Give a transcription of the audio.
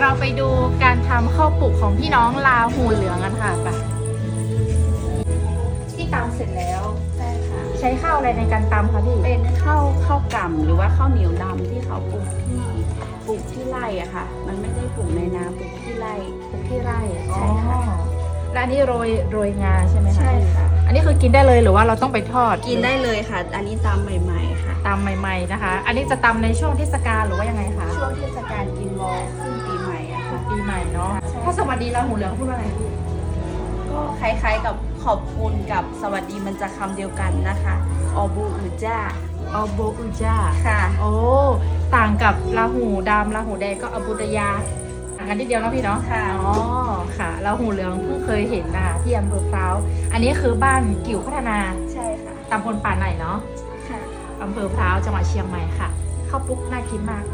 เราไปดูการทำข้าวปลุกของพี่น้องลาหูเหลืองกันค่ะไปที่ตำเสร็จแล้ว ใช่ค่ะ ใช้ข้าวอะไรในการตำคะพี่ เป็นข้าวข้าวกล่ำหรือว่าข้าวเหนียวดำที่เขาปลูกที่ปลูกที่ไร่อะค่ะ มันไม่ได้ปลูกในนาปลูกที่ไร่ปลูกที่ไร่ใช่ค่ะอ๋อและอันนี้โรยโรยงาใช่ไหมคะใช่ค่ะ อันนี้คือกินได้เลยหรือว่าเราต้องไปทอดกินได้เลยค่ะ อันนี้ตามใหม่ๆค่ะ ตำใหม่ ๆนะคะ อันนี้จะตำในช่วงเทศกาลหรือว่ายังไงคะ ช่วงเทศกาลกินวอลขึ้น นาะใช่ถ้าสวัสดีลาหูเหลืองพูดว่าอะไรพี่ก็คล้ายๆกับขอบคุณกับสวัสดีมันจะคำเดียวกันนะคะออบูอือจ้าออโบอุจ้าค่ะโอ้ต่างกับลาหูดำลาหูแดงก็อบุตยาต่างกันนิดเดียวเนาะพี่เนาะค่ะอ๋อค่ะลาหูเหลืองเพิ่งเคยเห็นนะคะที่อำเภอพร้าวอันนี้คือบ้านกิ่วพัฒนาใช่ค่ะตำบลป่าไหนเนาะค่ะอำเภอพร้าวจังหวัดเชียงใหม่ค่ะข้าวปุ๊กน่ากินมาก